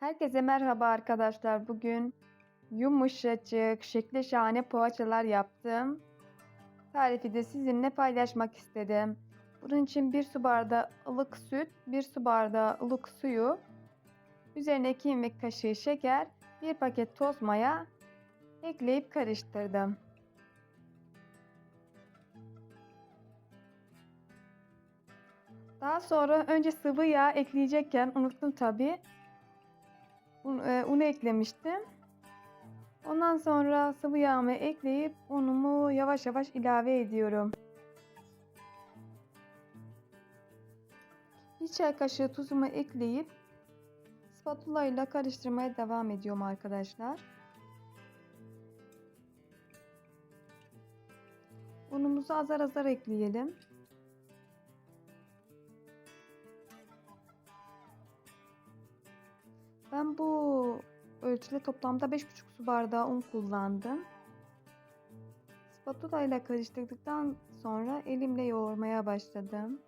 Herkese merhaba arkadaşlar. Bugün yumuşacık, şekli şahane poğaçalar yaptım. Tarifi de sizinle paylaşmak istedim. Bunun için 1 su bardağı ılık süt, 1 su bardağı ılık suyu, üzerine 2 yemek kaşığı şeker, 1 paket toz maya ekleyip karıştırdım. Daha sonra önce sıvı yağ ekleyecekken unuttum tabii. Un, e, unu eklemiştim. Ondan sonra sıvı yağımı ekleyip unumu yavaş yavaş ilave ediyorum. Bir çay kaşığı tuzumu ekleyip spatula ile karıştırmaya devam ediyorum arkadaşlar. Unumuzu azar azar ekleyelim. Ben bu ölçüde toplamda 5,5 su bardağı un kullandım. Spatula ile karıştırdıktan sonra elimle yoğurmaya başladım.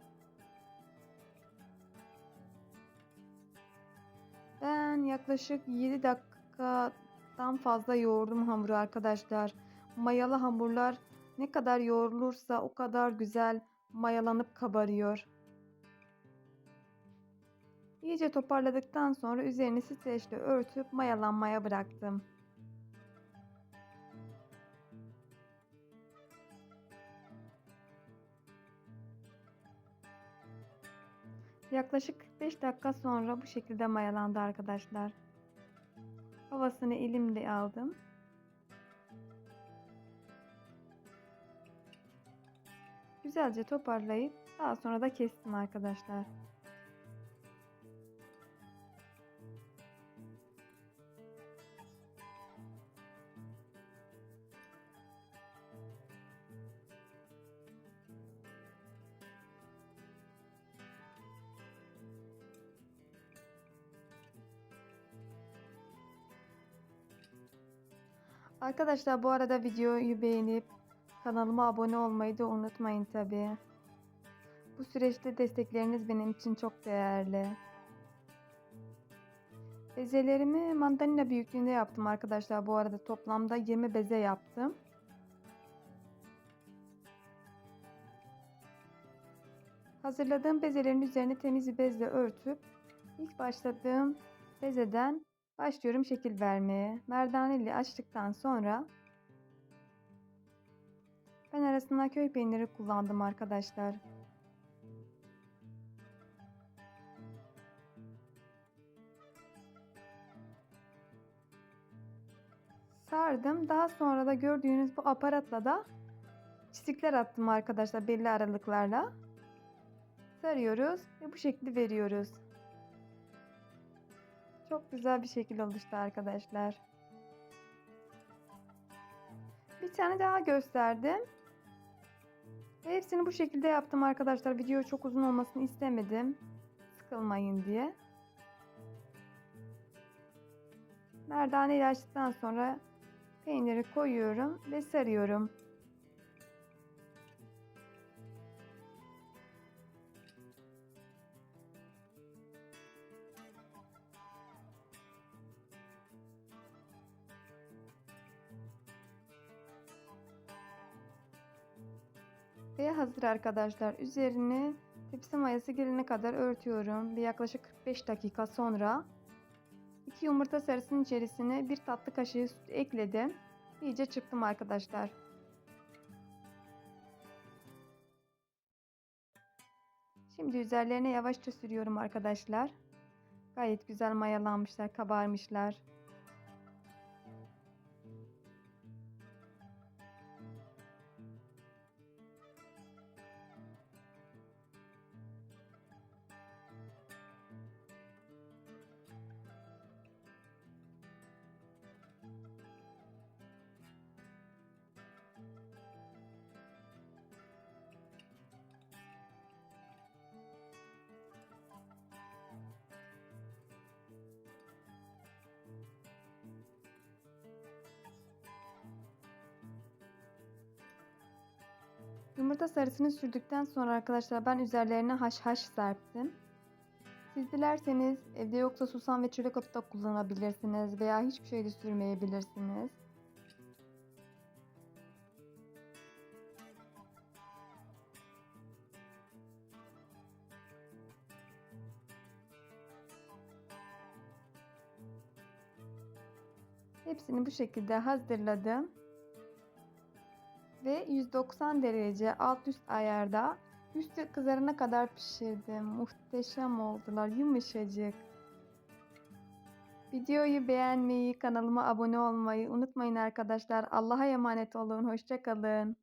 Ben yaklaşık 7 dakikadan fazla yoğurdum hamuru arkadaşlar. Mayalı hamurlar ne kadar yoğrulursa o kadar güzel mayalanıp kabarıyor. İyice toparladıktan sonra üzerini streçle örtüp mayalanmaya bıraktım. Yaklaşık 45 dakika sonra bu şekilde mayalandı arkadaşlar. Havasını elimle aldım. Güzelce toparlayıp daha sonra da kestim arkadaşlar. Arkadaşlar bu arada videoyu beğenip kanalıma abone olmayı da unutmayın tabi. Bu süreçte destekleriniz benim için çok değerli. Bezelerimi mandalina büyüklüğünde yaptım arkadaşlar. Bu arada toplamda 20 beze yaptım. Hazırladığım bezelerin üzerine temiz bir bezle örtüp ilk başladığım bezeden Başlıyorum şekil vermeye. Merdane ile açtıktan sonra ben arasına köy peyniri kullandım arkadaşlar. Sardım. Daha sonra da gördüğünüz bu aparatla da çizikler attım arkadaşlar belli aralıklarla. Sarıyoruz ve bu şekli veriyoruz. Çok güzel bir şekil oluştu arkadaşlar. Bir tane daha gösterdim. Hepsini bu şekilde yaptım arkadaşlar. Video çok uzun olmasını istemedim. Sıkılmayın diye. Merdane ile açtıktan sonra peyniri koyuyorum ve sarıyorum. Ve hazır arkadaşlar. Üzerini tepsi mayası gelene kadar örtüyorum. Ve yaklaşık 45 dakika sonra 2 yumurta sarısının içerisine bir tatlı kaşığı süt ekledim. İyice çıktım arkadaşlar. Şimdi üzerlerine yavaşça sürüyorum arkadaşlar. Gayet güzel mayalanmışlar, kabarmışlar. Yumurta sarısını sürdükten sonra arkadaşlar ben üzerlerine haşhaş serptim. Siz dilerseniz evde yoksa susam ve çörek otu da kullanabilirsiniz veya hiçbir şey de sürmeyebilirsiniz. Hepsini bu şekilde hazırladım. Ve 190 derece alt üst ayarda üstü kızarana kadar pişirdim. Muhteşem oldular, yumuşacık. Videoyu beğenmeyi, kanalıma abone olmayı unutmayın arkadaşlar. Allah'a emanet olun, hoşça kalın.